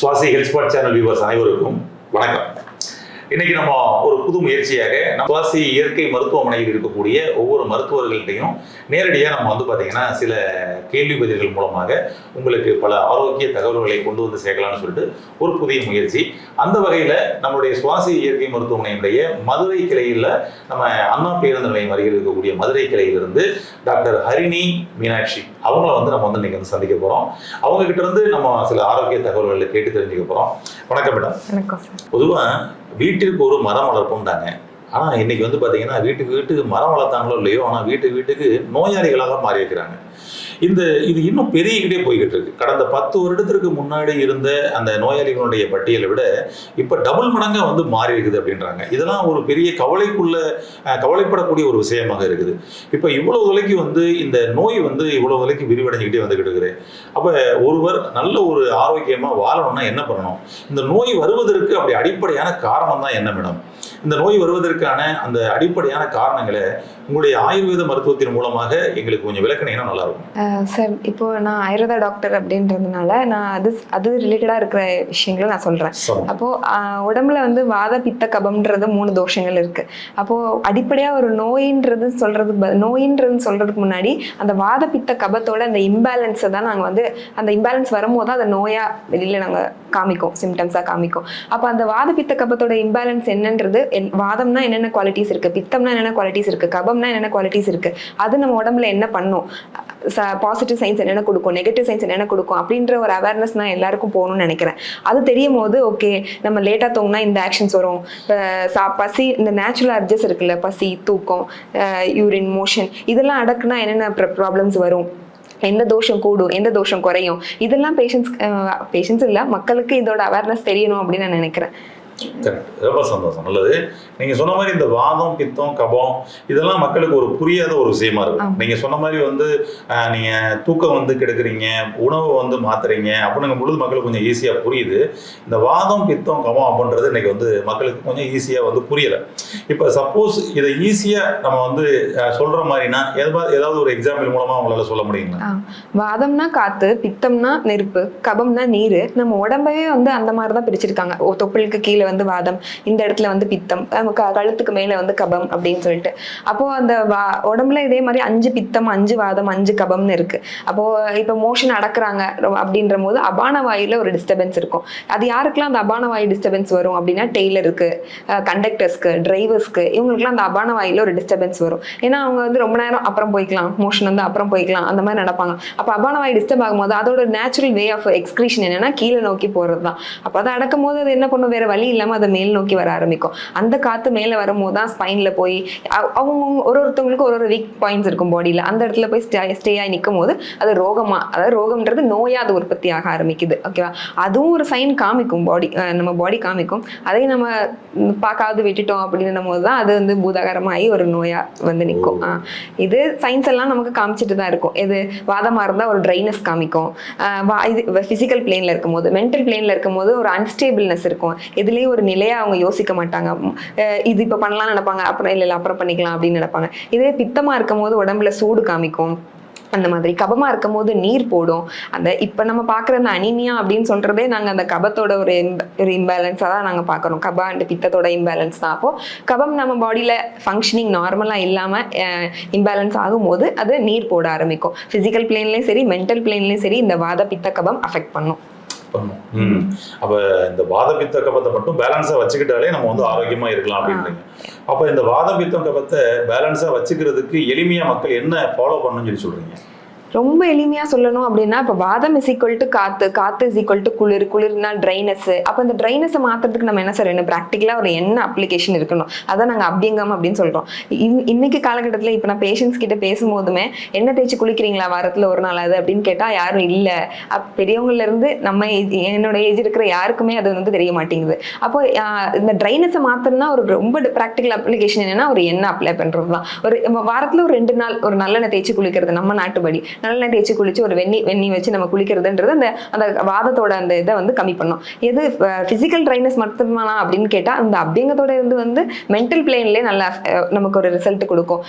சுவாசி health spot channel viewers அனைவருக்கும் வணக்கம். இன்னைக்கு நம்ம ஒரு புது முயற்சியாக சுவாசி இயற்கை மருத்துவமனையில் இருக்கக்கூடிய ஒவ்வொரு மருத்துவர்கள்ட்டையும் நேரடியாக நம்ம வந்து பார்த்தீங்கன்னா சில கேள்வி பதில்கள் மூலமாக உங்களுக்கு பல ஆரோக்கிய தகவல்களை கொண்டு வந்து சேர்க்கலாம்னு சொல்லிட்டு ஒரு புதிய முயற்சி. அந்த வகையில் நம்மளுடைய சுவாசி இயற்கை மருத்துவமனையினுடைய மதுரை கிளையில் நம்ம அண்ணா பேருந்து நிலையம் அருகில் இருக்கக்கூடிய மதுரை கிளையிலிருந்து டாக்டர் ஹரிணி மீனாட்சி அவங்கள வந்து நம்ம வந்து இன்னைக்கு வந்து சந்திக்க போகிறோம் அவங்க கிட்ட இருந்து நம்ம சில ஆரோக்கிய தகவல்களை கேட்டு தெரிஞ்சுக்க போகிறோம் வணக்கம் மேடம். வணக்கம் பொதுவாக வீட்டிற்கு ஒரு மரம் வளர்ப்போம்ட்டாங்க ஆனால் இன்னைக்கு வந்து பார்த்தீங்கன்னா வீட்டுக்கு வீட்டுக்கு மரம் வளர்த்தாங்களோ இல்லையோ ஆனால் வீட்டுக்கு வீட்டுக்கு நோயாளிகளாக மாறி இருக்கிறாங்க இந்த இது இன்னும் பெருகிக்கிட்டே போய்கிட்டு இருக்கு. கடந்த பத்து வருடத்திற்கு முன்னாடி இருந்த அந்த நோயாளிகளுடைய பட்டியலை விட இப்போ டபுள் மடங்காக வந்து மாறி இருக்குது அப்படின்றாங்க. இதெல்லாம் ஒரு பெரிய கவலைக்குள்ள கவலைப்படக்கூடிய ஒரு விஷயமாக இருக்குது. இப்போ இவ்வளவு விலைக்கு வந்து இந்த நோய் வந்து இவ்வளவு விலைக்கு விரிவடைஞ்சுக்கிட்டே வந்துகிட்டு இருக்குது அப்போ ஒருவர் நல்ல ஒரு ஆரோக்கியமாக வாழணும்னா என்ன பண்ணணும்? இந்த நோய் வருவதற்கு அப்படி அடிப்படையான காரணம் தான் என்ன மேடம்? இந்த நோய் வருவதற்கான அந்த அடிப்படையான காரணங்களை உங்களுடைய ஆயுர்வேத மருத்துவத்தின் மூலமாக எங்களுக்கு கொஞ்சம் விளக்குனீங்கன்னா நல்லா இருக்கும் சார் இப்போ நான் ஆயுர்வேதா டாக்டர் அப்படின்றதுனால நான் அது அது ரிலேட்டடாக இருக்கிற விஷயங்களை நான் சொல்கிறேன் சரி. அப்போ உடம்புல வந்து வாத பித்த கபம்ன்றது மூணு தோஷங்கள் இருக்கு. அப்போ அடிப்படையா ஒரு நோயின்றது சொல்றது ப- நோயின்றது சொல்றதுக்கு முன்னாடி அந்த வாத பித்த கபத்தோட அந்த இம்பேலன்ஸை தான் நாங்க வந்து அந்த இம்பேலன்ஸ் வரும்போது தான் அந்த நோயா வெளியில நாங்க காமிக்கும் சிம்டம்ஸா காமிக்கும். அப்போ அந்த வாத பித்த கபத்தோட இம்பேலன்ஸ் என்னன்றது எல்- வாதம்னா என்னென்ன குவாலிட்டிஸ் இருக்கு? பித்தம்னா என்னென்ன குவாலிட்டிஸ் இருக்கு? கபம்னா என்னென்ன குவாலிட்டிஸ் இருக்கு? அது நம்ம உடம்புல என்ன பண்ணும்? பாசிட்டிவ் சைன்ஸ் என்னென்ன கொடுக்கும்? நெகட்டிவ் சைன்ஸ் என்னென்ன கொடுக்கும்? அப்படின்ற ஒரு அவேர்னஸ் நான் எல்லாருக்கும் போகணும்னு நினைக்கிறேன். அது தெரியும் போது ஓகே நம்ம லேட்டாக தூங்கினா இந்த ஆக்ஷன்ஸ் வரும். சா பசி இந்த நேச்சுரல் அர்ஜஸ் இருக்குல்ல பசி தூக்கம் யூரின் மோஷன் இதெல்லாம் அடக்குனா என்னென்ன ப்ராப்ளம்ஸ் வரும்? எந்த தோஷம் கூடும்? எந்த தோஷம் குறையும்? இதெல்லாம் பேஷண்ட்ஸ் பேஷண்ட்ஸ் இல்லை மக்களுக்கு இதோட அவேர்னஸ் தெரியணும் அப்படின்னு நான் நினைக்கிறேன். கரெக்ட் ரொம்ப சந்தோஷம். நல்லது. நீங்க சொன்ன மாதிரி இந்த வாதம் பித்தம் கபம் இதெல்லாம் மக்களுக்கு ஒரு புரியாத ஒரு விஷயமா இருக்கும். ஆமா. நீங்க சொன்ன மாதிரி வந்து அஹ், நீங்க தூக்கம் வந்து கெடுக்குறீங்க உணவை வந்து மாத்துறீங்க அப்படிங்கும் பொழுது மக்களுக்கு கொஞ்சம் ஈஸியா புரியுது. இந்த வாதம் பித்தம் கபம் அப்படின்றது இன்னைக்கு வந்து மக்களுக்கு கொஞ்சம் ஈஸியா வந்து புரியல. இப்போ சப்போஸ் இதை ஈஸியா நம்ம வந்து சொல்ற மாதிரினா எதாவது ஏதாவது ஒரு எக்ஸாம்பிள் மூலமா உங்களால சொல்ல முடியுங்களா? வாதம்னா காத்து பித்தம்னா நெருப்பு கபம்னா நீர். நம்ம உடம்பவே வந்து அந்த மாதிரி தான் பிரிச்சிருக்காங்க. ஓ தொப்புளுக்கு கீழே வந்து வாதம் இந்த இடத்துல வந்து பித்தம் க- கழுத்துக்கு மேல வந்து கபம் அப்படின்னு சொல்லிட்டு. அப்போ அந்த வா உடம்புல இதே மாதிரி அஞ்சு பித்தம் அஞ்சு வாதம் அஞ்சு கபம்னு இருக்கு. அப்போ இப்போ மோஷன் அடக்குறாங்க அப்படின்ற போது அபான வாயுல ஒரு டிஸ்டர்பன்ஸ் இருக்கும். அது யாருக்கெல்லாம் அந்த அபான வாயு டிஸ்டர்பன்ஸ் வரும் அப்படின்னா டெய்லருக்கு கண்டக்டர்ஸ்க்கு டிரைவர்ஸ்க்கு இவங்களுக்குலாம் அந்த அபான வாயில ஒரு டிஸ்டர்பன்ஸ் வரும். ஏன்னா அவங்க வந்து ரொம்ப நேரம் அப்புறம் போய்க்கலாம். மோஷன் வந்து அப்புறம் போய்க்கலாம். அந்த மாதிரி நடப்பாங்க. அப்போ அபான வாயு டிஸ்டர்ப் ஆகும்போது அதோட நேச்சுரல் வே ஆஃப் எக்ஸ்கிரீஷன் என்னன்னா கீழே நோக்கி போறது தான் அப்போ அதை அடக்கும் போது அது என்ன பண்ணும்? வேற வழி இல்லாமல் அதை மேல் நோக்கி வர ஆரம்பிக்கும். அந்த காற்று மேலே வரும்போது தான் ஸ்பைனில் போய் அவ- அவங்க ஒரு ஒருத்தவங்களுக்கு ஒரு ஒரு வீக் பாயிண்ட்ஸ் இருக்கும் பாடியில் அந்த இடத்துல போய் ஸ்டே ஸ்டே ஆகி நிற்கும் போது அது ரோகமா அதாவது ரோகம்ன்றது நோயா அது உற்பத்தி ஆக ஆரம்பிக்குது. ஓகேவா அதுவும் ஒரு சைன் காமிக்கும் பாடி நம்ம பாடி காமிக்கும். அதை நம்ம பார்க்காது விட்டுட்டோம் அப்படின்னும் போது தான் அது வந்து பூதாகரமாகி ஒரு நோயா வந்து நிற்கும் இது சயின்ஸ் எல்லாம் நமக்கு காமிச்சிட்டு தான் இருக்கும். இது வாதமாக இருந்தால் ஒரு ட்ரைனஸ் காமிக்கும். இது ஃபிசிக்கல் பிளேனில் இருக்கும்போது மென்டல் பிளேனில் இருக்கும்போது ஒரு அன்ஸ்டேபிள்னஸ் இருக்கும். இதுலேயும் ஒரு நிலையை அவங்க யோசிக்க மாட்டாங்க. இது இப்போ பண்ணலாம்னு நினைப்பாங்க. அப்புறம் இல்லை இல்லை அப்புறம் பண்ணிக்கலாம் அப்படின்னு நினைப்பாங்க. இதே பித்தமாக இருக்கும்போது உடம்புல சூடு காமிக்கும். அந்த மாதிரி கபமாக இருக்கும் போது நீர் போடும். அந்த இப்போ நம்ம பார்க்குற அந்த அனிமியா அப்படின்னு சொல்கிறதே நாங்கள் அந்த கபத்தோட ஒரு இம்ப ஒரு இம்பேலன்ஸாக தான் நாங்கள் பார்க்குறோம் கபா அண்ட் பித்தத்தோட இம்பேலன்ஸ் தான். அப்போது கபம் நம்ம பாடியில் ஃபங்க்ஷனிங் நார்மலாக இல்லாமல் இம்பேலன்ஸ் ஆகும்போது அது நீர் போட ஆரம்பிக்கும். ஃபிசிக்கல் பிளேன்லேயும் சரி மென்டல் பிளேன்லேயும் சரி இந்த வாத பித்த கபம் அஃபெக்ட் பண்ணும். பண்ணும். அப்ப இந்த வாதபித்த கபத்தை மட்டும் பேலன்ஸா வச்சுக்கிட்டாலே நம்ம வந்து ஆரோக்கியமா இருக்கலாம் அப்படின்றீங்க. அப்ப இந்த வாதபித்தம் கபத்தை பேலன்ஸா வச்சுக்கிறதுக்கு எளிமையா மக்கள் என்ன ஃபாலோ பண்ணணும்னு சொல்லி சொல்றீங்க? ரொம்ப எளிமையாக சொல்லணும் அப்படின்னா இப்போ வாதம் இஸ் ஈக்குவல் டு காத்து காத்து இஸ் ஈக்குவல் டு குளிர் குளிர்னா ட்ரைனஸ் அப்போ இந்த ட்ரைனஸை மாத்துறதுக்கு நம்ம என்ன சொல்லணும் ப்ராக்டிக்கலாக ஒரு என்ன அப்ளிகேஷன் இருக்கணும்? அதான் நாங்கள் அபியங்கம் அப்படின்னு சொல்கிறோம் இன்- இன்னைக்கு காலகட்டத்தில் இப்போ நான் பேஷண்ட்ஸ் கிட்ட பேசும்போதுமே என்ன தேய்ச்சி குளிக்கிறீங்களா வாரத்தில் ஒரு நாள் அது? அப்படின்னு கேட்டால் யாரும் இல்லை. அப் இருந்து நம்ம என்னோட ஏஜ் இருக்கிற யாருக்குமே அது வந்து தெரிய மாட்டேங்குது. அப்போ இந்த ட்ரைனஸை மாத்தணும்னா ஒரு ரொம்ப ப்ராக்டிக்கல் அப்ளிகேஷன் என்னென்னா ஒரு எண்ணெய் அப்ளை பண்ணுறது தான் ஒரு நம்ம ஒரு ரெண்டு நாள் ஒரு நல்லெண்ணெய் தேய்ச்சி குளிக்கிறது நம்ம நாட்டுப்படி. நல்லெண்ணெய் தேய்ச்சி குளிச்சு ஒரு வெண்ணி வெண்ணி வச்சு நம்ம குளிக்கிறதுன்றது அந்த அந்த வாதத்தோட அந்த இதை வந்து கம்மி பண்ணும். எது ஃபிசிக்கல் ட்ரைனஸ் மட்டுமானா அப்படின்னு கேட்டால் அந்த அபியங்கத்தோட இருந்து வந்து மென்டல் பிளேன்லேயே நல்லா நமக்கு ஒரு ரிசல்ட் கொடுக்கும்.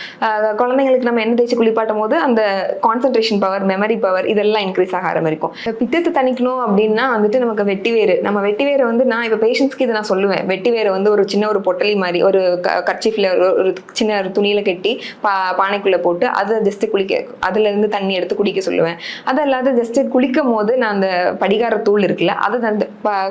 குழந்தைங்களுக்கு நம்ம எண்ணெய் தேய்ச்சி குளிப்பாட்டும் போது அந்த கான்சன்ட்ரேஷன் பவர் மெமரி பவர் இதெல்லாம் இன்க்ரீஸ் ஆக ஆரம்பிக்கும். பித்தத்தை தணிக்கணும் அப்படின்னா வந்துட்டு நமக்கு வெட்டி வேறு நம்ம வெட்டி வேறு வந்து நான் இப்போ பேஷண்ட்ஸ்க்கு இதை நான் சொல்லுவேன். வெட்டி வேறு வந்து ஒரு சின்ன ஒரு பொட்டலி மாதிரி ஒரு கர்ச்சிஃபில் ஒரு ஒரு சின்ன ஒரு துணியில் கட்டி பா பானைக்குள்ளே போட்டு அதை ஜஸ்ட் குளிக்க அதுலேருந்து தண்ணி எடுத்து குடிக்க சொல்லுவேன். அது அல்லாத ஜஸ்ட் குளிக்கும் போது நான் அந்த படிகார தூள் இருக்குல்ல அதை அந்த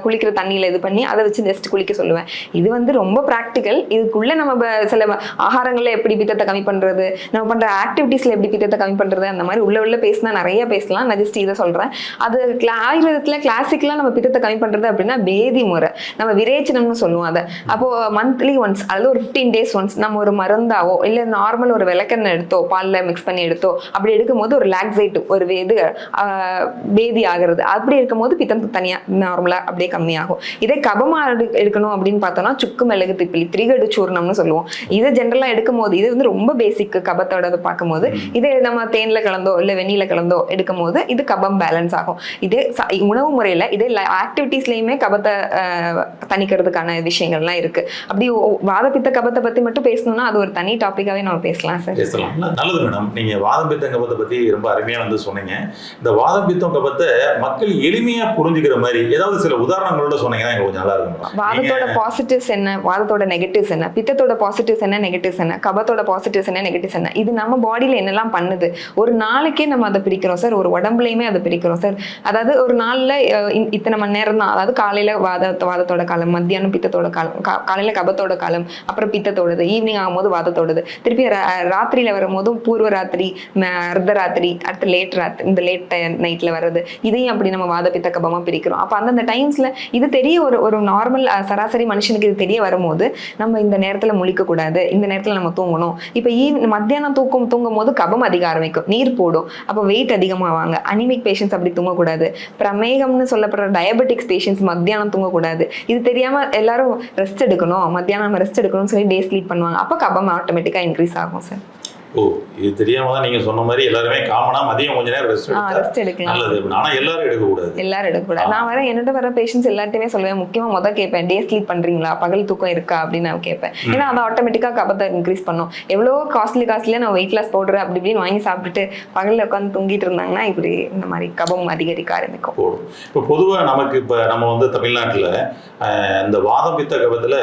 குளிக்கிற தண்ணியில் இது பண்ணி அதை வச்சு ஜஸ்ட் குளிக்க சொல்லுவேன். இது வந்து ரொம்ப ப்ராக்டிக்கல் இதுக்குள்ள நம்ம சில ஆகாரங்களில் எப்படி பித்தத்தை கம்மி பண்ணுறது நம்ம பண்ணுற ஆக்டிவிட்டீஸில் எப்படி பித்தத்தை கம்மி பண்ணுறது அந்த மாதிரி உள்ள உள்ள பேசினா நிறைய பேசலாம். நான் ஜஸ்ட் இதை சொல்கிறேன் அது ஆயுர்வேதத்தில் கிளாசிக்கலாக நம்ம பித்தத்தை கம்மி பண்ணுறது அப்படின்னா பேதி முறை. நம்ம விரேச்சனம்னு சொல்லுவோம் அதை. அப்போது மந்த்லி ஒன்ஸ் அதாவது ஒரு ஃபிஃப்டீன் டேஸ் ஒன்ஸ் நம்ம ஒரு மருந்தாவோ இல்லை நார்மல் ஒரு விளக்கெண்ணெய் எடுத்தோ பாலில் மிக்ஸ் பண்ணி எடுத்தோ அப்படி எடுக்கும்போது ஒரு லாக்ஸைட் ஒரு இது பேதி ஆகிறது. அப்படி இருக்கும்போது பித்தம் தனியாக நார்மலாக அப்படியே கம்மியாகும். இதே கபமா எடு- எடுக்கணும் அப்படின்னு பார்த்தோம்னா சுக்கு மிளகு திப்பிலி திரிகடு சூர்ணம்னு சொல்லுவோம். இதை ஜென்ரலாக எடுக்கும்போது இது வந்து ரொம்ப பேசிக் கபத்தோட பார்க்கும்போது இதே நம்ம தேன்ல கலந்தோ இல்லை வெந்நில கலந்தோ எடுக்கும்போது இது கபம் பேலன்ஸ் ஆகும். இதே உணவு முறையில் இதே ஆக்டிவிட்டீஸ்லையுமே கபத்தை தணிக்கிறதுக்கான விஷயங்கள்லாம் இருக்கு. அப்படி வாதப்பித்த கபத்தை பத்தி மட்டும் பேசணும்னா அது ஒரு தனி டாபிக்காவே நம்ம பேசலாம் சார். பேசலாம். நல்லது மேடம் நீங்க வாதம் பித்தம் கபத்தை பத்தி ரொம்ப அருமையா வந்து சொன்னீங்க. இந்த வாதம் பித்தம் கபத்தை மக்கள் எளிமையா புரிஞ்சுக்கிற மாதிரி ஏதாவது சில உதாரணங்களோட சொன்னீங்கன்னா கொஞ்சம் நல்லா இருக்கும். வாதத்தோட பாசிட்டிவ்ஸ் என்ன? வாதத்தோட நெகட்டிவ்ஸ் என்ன? பித்தத்தோட பாசிட்டிவ்ஸ் என்ன நெகட்டிவ்ஸ் என்ன? கபத்தோட பாசிட்டிவ்ஸ் என்ன நெகட்டிவ்ஸ் என்ன? இது நம்ம பாடியில என்னெல்லாம் பண்ணுது? ஒரு நாளைக்கே நம்ம அதை பிரிக்கிறோம் சார் ஒரு உடம்புலையுமே அதை பிரிக்கிறோம் சார் அதாவது ஒரு நாள்ல இத்தனை மணி நேரம் தான். அதாவது காலையில வாத வாதத்தோட காலம் மத்தியானம் பித்தத்தோட காலம் காலையில கபத்தோட காலம் அப்புறம் பித்தத்தோடது ஈவினிங் ஆகும்போது வாதத்தோடது. திருப்பி ராத்திரியில வரும்போதும் பூர்வ ராத்திரி ம- நைட் அடுத்து லேட் ராத் இந்த லேட் நைட்ல வர்றது இதையும் அப்படி நம்ம வாத பித்த கபமா பிரிக்கிறோம். அப்போ அந்தந்த டைம்ஸ்ல இது தெரிய ஒரு ஒரு நார்மல் சராசரி மனுஷனுக்கு இது தெரிய வரும்போது நம்ம இந்த நேரத்துல முழிக்க கூடாது. இந்த நேரத்துல நம்ம தூங்கணும். இப்போ ஈவ் மத்தியானம் தூக்கம் தூங்கும் போது கபம் அதிக ஆரம்பிக்கும். நீர் போடும். அப்போ வெயிட் அதிகமாவாங்க. அனிமிக் பேஷண்ட்ஸ் அப்படி தூங்கக்கூடாது. பிரமேகம்னு சொல்லப்படுற டயபெட்டிக்ஸ் பேஷண்ட்ஸ் மத்தியானம் தூங்கக்கூடாது. இது தெரியாம எல்லாரும் ரெஸ்ட் எடுக்கணும். மத்தியானம் ரெஸ்ட் எடுக்கணும்னு சொல்லி டே ஸ்லீப் பண்ணுவாங்க. அப்போ கபம் ஆட்டோமேட்டிக்காக இன்க்ரீஸ் ஆகும் சார் ஓ இது தெரியாம தான் நீங்க சொன்ன மாதிரி எல்லாருமே காமனா மதியம் கொஞ்ச நேரம் ரெஸ்ட் ரெஸ்ட் எடுக்கலாம். நல்லது. ஆனா எல்லாரும் எடுக்கக்கூடாது. எல்லாரும் எடுக்கக்கூடாது. நான் வர என்னோட வர பேஷண்ட்ஸ் எல்லாத்தையுமே சொல்லுவேன் முக்கியமா முத கேட்பேன் டே ஸ்லீப் பண்றீங்களா? பகல் தூக்கம் இருக்கா? அப்படின்னு நான் கேட்பேன். ஏன்னா அது ஆட்டோமேட்டிக்கா கபத்தை இன்க்ரீஸ் பண்ணும். எவ்வளோ காஸ்ட்லி காஸ்ட்லியா நான் வெயிட் லாஸ் பவுடர் அப்படி இப்படின்னு வாங்கி சாப்பிட்டுட்டு பகல்ல உட்காந்து தூங்கிட்டு இருந்தாங்கன்னா இப்படி இந்த மாதிரி கபம் அதிகரிக்க ஆரம்பிக்கும். இப்போ பொதுவாக நமக்கு இப்போ நம்ம வந்து தமிழ்நாட்டில் இந்த வாதம் பித்த கபத்தில்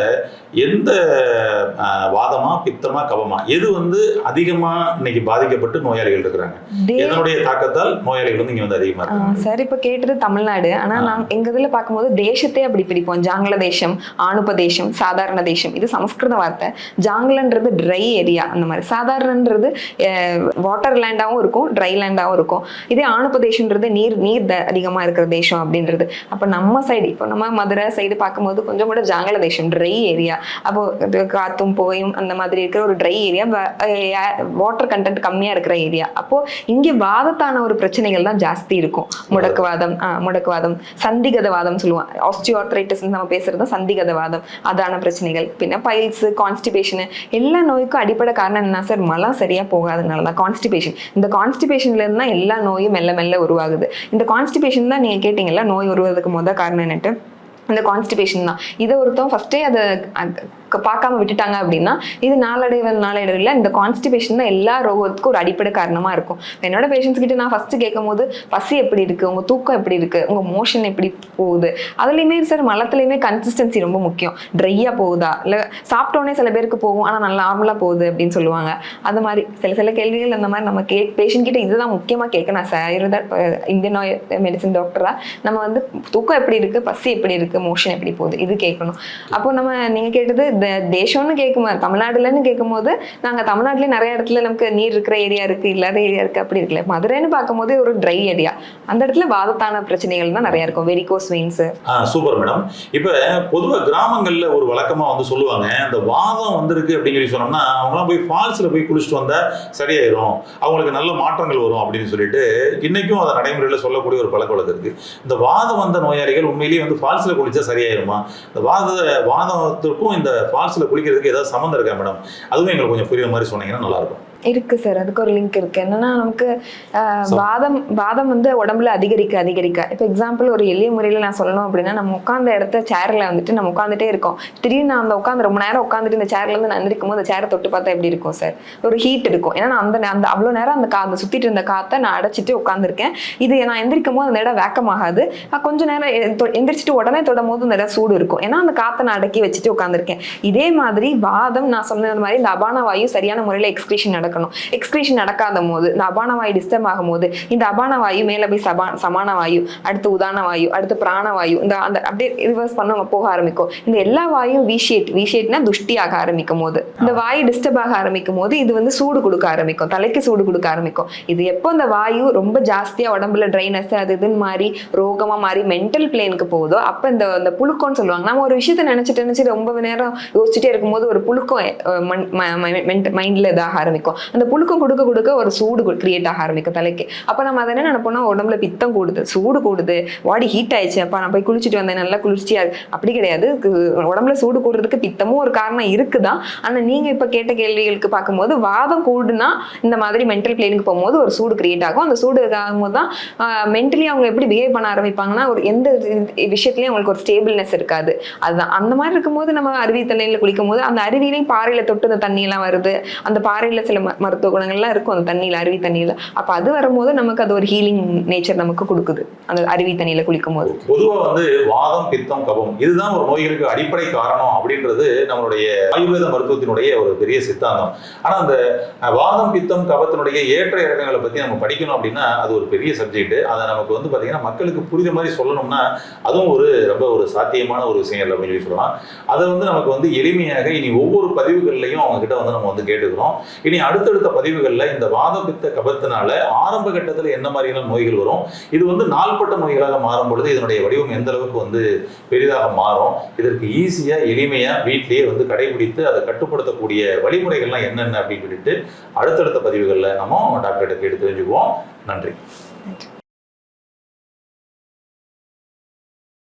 எந்த வாதமா பித்தமா கபமா? எது வந்து அதிகமாக இன்னைக்கு பாதிக்கப்பட்டு நோயாளிகள் இருக்கிறாங்க. இதனுடைய தாக்கத்தால் நோயாளிகள் வந்து இங்கே வந்து அதிகமாக இருக்காங்க? சார் இப்போ கேட்டது தமிழ்நாடு. ஆனா. நாங்க எங்க இதுல பார்க்கும்போது தேசத்தை அப்படி பிரிப்போம். ஜாங்கல தேசம் ஆணுப தேசம் சாதாரண தேசம். இது சமஸ்கிருத வார்த்தை. ஜாங்கலன்றது ட்ரை ஏரியா அந்த மாதிரி. சாதாரணன்றது வாட்டர் லேண்டாவும் இருக்கும் ட்ரை லேண்டாவும் இருக்கும். இதே ஆணுப தேசம்ன்றது நீர் நீர் அதிகமா இருக்கிற தேசம் அப்படின்றது. அப்ப நம்ம சைடு இப்போ நம்ம மதுரை சைடு பார்க்கும்போது கொஞ்சம் கூட ஜாங்கல தேசம் ட்ரை ஏரியா அப்போ காத்தும் புகையும் அந்த மாதிரி இருக்கிற ஒரு ட்ரை ஏரியா வாட்டர் கண்டென்ட் கம்மியா இருக்கிற ஏரியா அப்போ இங்கே வாதத்தான ஒரு பிரச்சனைகள் தான் ஜாஸ்தி இருக்கும். முடக்குவாதம் ஆ, முடக்குவாதம். சந்திகதவாதம் சொல்லுவான் ஆஸ்டியோஆர்த்ரைட்டிஸ் நம்ம பேசுறது சந்திகதவாதம். அதான பிரச்சனைகள். பின்ன பைல்ஸ் கான்ஸ்டிபேஷன் எல்லா நோய்க்கும் அடிப்படை காரணம் என்ன சார்? மலம் சரியா போகாதனால தான் கான்ஸ்டிபேஷன் இந்த கான்ஸ்டிபேஷன்லேருந்து தான் எல்லா நோயும் மெல்ல மெல்ல உருவாகுது. இந்த கான்ஸ்டிபேஷன் தான் நீங்க கேட்டீங்கல்ல நோய் உருவதுக்கு முதல் காரணம் என்னட்டு? இந்த கான்ஸ்டிபேஷன் தான். இதை ஒருத்தன் ஃபஸ்ட்டே அதை அ- பார்க்காம விட்டுட்டாங்க அப்படின்னா இது நாளடைவு நாளடைவில் இந்த கான்ஸ்டிபேஷன் தான் எல்லா ரோகத்துக்கும் ஒரு அடிப்படை காரணமாக இருக்கும். என்னோட பேஷண்ட்ஸ் கிட்ட நான் ஃபஸ்ட்டு கேட்கும் போது பசி எப்படி இருக்குது உங்கள் தூக்கம் எப்படி இருக்குது உங்கள் மோஷன் எப்படி போகுது? அதுலேயுமே சார் மலத்துலேயுமே கன்சிஸ்டன்சி ரொம்ப முக்கியம். ட்ரையாக போகுதா? இல்லை சாப்பிட்டோன்னே சில பேருக்கு போகும் ஆனால் நல்லா நார்மலாக போகுது அப்படின்னு சொல்லுவாங்க. அது மாதிரி சில சில கேள்விகள் அந்த மாதிரி நம்ம கே பேஷண்ட் கிட்ட இதுதான் முக்கியமாக கேட்கணும். Sir Ayurveda Indian Indian medicine டாக்டராக நம்ம வந்து தூக்கம் எப்படி இருக்குது பசி எப்படி இருக்குது மோஷன் எப்படி போகுது? இது கேட்கணும். அப்போ நம்ம நீங்கள் கேட்டது தேசம்னு கேட்கும்போது தமிழ்நாடுலன்னு கேட்கும்போது நாங்கள் தமிழ்நாட்டிலே நிறைய இடத்துல நமக்கு நீர் இருக்கிற ஏரியா இருக்குது இல்லாத ஏரியா இருக்குது அப்படி இருக்குல்ல. மதுரைன்னு பார்க்கும்போது ஒரு ட்ரை ஏரியா அந்த இடத்துல வாதத்தான பிரச்சனைகள் தான் நிறைய இருக்கும். வெரிகோஸ் வெயின்ஸ் ஆ சூப்பர் மேடம் இப்போ பொதுவாக கிராமங்களில் ஒரு வழக்கமாக வந்து சொல்லுவாங்க அந்த வாதம் வந்திருக்கு அப்படின்னு சொல்லி சொன்னோம்னா அவங்களாம் போய் ஃபால்ஸில் போய் குளிச்சுட்டு வந்தால் சரியாயிரும். அவங்களுக்கு நல்ல மாற்றங்கள் வரும் அப்படின்னு சொல்லிட்டு இன்னைக்கும் அதை நடைமுறையில் சொல்லக்கூடிய ஒரு பழக்க வழக்கம் இருக்குது இந்த வாதம் வந்த நோயாளிகள் உண்மையிலேயே வந்து ஃபால்ஸில் குளிச்சா சரியாயிருமா? இந்த வாத வாதத்துக்கும் இந்த ஃபால்ஸில் குளிக்கிறதுக்கு ஏதாவது சம்மந்தம் இருக்கா மேடம் அதுவும் எங்களுக்கு கொஞ்சம் புரியுற மாதிரி சொன்னீங்கன்னா நல்லாயிருக்கும். இருக்கும் இருக்கு சார் அதுக்கு ஒரு லிங்க் இருக்கு. என்னன்னா நமக்கு வாதம் வாதம் வந்து உடம்புல அதிகரிக்க அதிகரிக்க. இப்போ எக்ஸாம்பிள் ஒரு எளிய முறையில் நான் சொல்லணும் அப்படின்னா நம்ம உட்கார்ந்த இடத்த சேர்ல வந்துட்டு நம்ம உட்காந்துட்டே இருக்கோம். திடீர்னு நான் அந்த உட்காந்து ரொம்ப நேரம் உட்காந்துட்டு இந்த சேர்ல இருந்து நான் எந்திரிக்கும் போது அந்த சேரை தொட்டு பார்த்தா எப்படி இருக்கும் சார் ஒரு ஹீட் இருக்கும். ஏன்னா நான் அந்த அந்த அவ்வளோ நேரம் அந்த கா அந்த சுத்திட்டு இருந்த காத்தை நான் அடைச்சிட்டு உட்காந்துருக்கேன் இது நான் எந்திரிக்கும் போது அந்த இடம் வேக்கமாகாது. நான் கொஞ்ச நேரம் எந்திரிச்சிட்டு உடனே தொடும் போது அந்த இடம் சூடு இருக்கும். ஏன்னா அந்த காத்தை நான் அடக்கி வச்சுட்டு உட்காந்துருக்கேன் இதே மாதிரி வாதம் நான் சொன்னது மாதிரி இந்த அபான வாயு சரியான முறையில் எக்ஸ்கிரீஷன் நடக்கணும். எக்ஸ்கிரீஷன் நடக்காத போது இந்த அபான வாயு டிஸ்டர்ப் ஆகும் போது இந்த அபான வாயு மேலே போய் சபா சமான வாயு அடுத்து உதான வாயு அடுத்து பிராண வாயு இந்த அந்த அப்படியே ரிவர்ஸ் பண்ண போக ஆரம்பிக்கும். இந்த எல்லா வாயும் விஷேட் விஷேட்னா துஷ்டி ஆக ஆரம்பிக்கும் போது. இந்த வாயு டிஸ்டர்ப் ஆக ஆரம்பிக்கும் போது இது வந்து சூடு கொடுக்க ஆரம்பிக்கும். தலைக்கு சூடு கொடுக்க ஆரம்பிக்கும். இது எப்போ இந்த வாயு ரொம்ப ஜாஸ்தியா உடம்புல ட்ரைனஸ் அது இதுன்னு மாறி ரோகமா மாறி மென்டல் பிளேனுக்கு போகுதோ அப்ப இந்த இந்த புழுக்கம்னு சொல்லுவாங்க. நம்ம ஒரு விஷயத்த நினைச்சிட்டு நினைச்சு ரொம்ப நேரம் யோசிச்சுட்டே இருக்கும்போது ஒரு புழுக்கம் மைண்ட்ல இதாக ஆரம்பிக்கும். அந்த புழுக்கம் கொடுக்க கொடுக்க ஒரு சூடு கிரியேட் ஆக ஆரம்பிக்கும் தலைக்கு. அப்போ நம்ம அதை என்ன நினைப்போம்னா உடம்புல பித்தம் கூடுது சூடு கூடுது. பாடி ஹீட் ஆயிடுச்சு. அப்ப நான் போய் குளிச்சுட்டு வந்தேன். நல்லா குளிர்ச்சியா அப்படி கிடையாது. உடம்புல சூடு கூடுறதுக்கு பித்தமும் ஒரு காரணம் இருக்குதான் ஆனால் நீங்கள் இப்போ கேட்ட கேள்விகளுக்கு பார்க்கும்போது வாதம் கூடுனா இந்த மாதிரி மென்டல் பிளேனுக்கு போகும்போது ஒரு சூடு கிரியேட் ஆகும். அந்த சூடு ஆகும்போது தான் மென்டலி அவங்க எப்படி பிஹேவ் பண்ண ஆரம்பிப்பாங்கன்னா ஒரு எந்த விஷயத்துலையும் அவங்களுக்கு ஒரு ஸ்டேபிள்னஸ் இருக்காது. அதுதான். அந்த மாதிரி இருக்கும்போது நம்ம அருவி தண்ணியில் குளிக்கும் போது அந்த அருவியிலையும் பாறையில் தொட்டு அந்த தண்ணி எல்லாம் வருது. அந்த பாறையில் சில மருத்துவ குணங்கள்லாம் இருக்கும். அந்த தண்ணியில் அருவி தண்ணியில். அப்போ அது வரும்போது நமக்கு அது ஒரு ஹீலிங் நேச்சர் நமக்கு கொடுக்குது. அந்த அருவி தண்ணியில் குளிக்கும் போது பொதுவாக வந்து வாதம் பித்தம் கபம் இதுதான் ஒரு நோய்களுக்கு அடிப்படை காரணம் அப்படின்றது நம்மளுடைய ஆயுர்வேத மருத்துவத்தினுடைய ஒரு பெரிய சித்தாந்தம். ஆனால் அந்த வாதம் பித்தம் கபத்தினுடைய ஏற்ற இறக்கங்களை பற்றி நம்ம படிக்கணும் அப்படின்னா அது ஒரு பெரிய சப்ஜெக்ட் அதை நமக்கு வந்து பார்த்தீங்கன்னா மக்களுக்கு புரியுற மாதிரி சொல்லணும்னா அதுவும் ஒரு ரொம்ப ஒரு சாத்தியமான ஒரு விஷயம் இல்லை அப்படின்னு சொல்லி சொல்லலாம். அதை வந்து நமக்கு வந்து எளிமையாக இனி ஒவ்வொரு பதிவுகள்லையும் அவங்க கிட்ட வந்து நம்ம வந்து கேட்டுக்கிறோம். இனி அடுத்தடுத்த பதிவுகளில் இந்த வாதபித்த கபத்தினால ஆரம்ப கட்டத்தில் என்ன மாதிரியான நோய்கள் வரும்? இது வந்து நாள்பட்ட நோய்களாக மாறும் பொழுது இதனுடைய வடிவம் எந்த அளவுக்கு வந்து பெரிதாக மாறும்? இதற்கு ஈஸியாக எளிமையாக வீட்டிலேயே வந்து கடைபிடித்து அதை கட்டுப்படுத்தக்கூடிய வழிமுறைகள்லாம் என்னென்ன அப்படின்னு சொல்லிட்டு அடுத்தடுத்த பதிவுகளில் நம்ம டாக்டர்கிட்ட கேட்டு தெரிஞ்சுக்குவோம். நன்றி. நன்றி.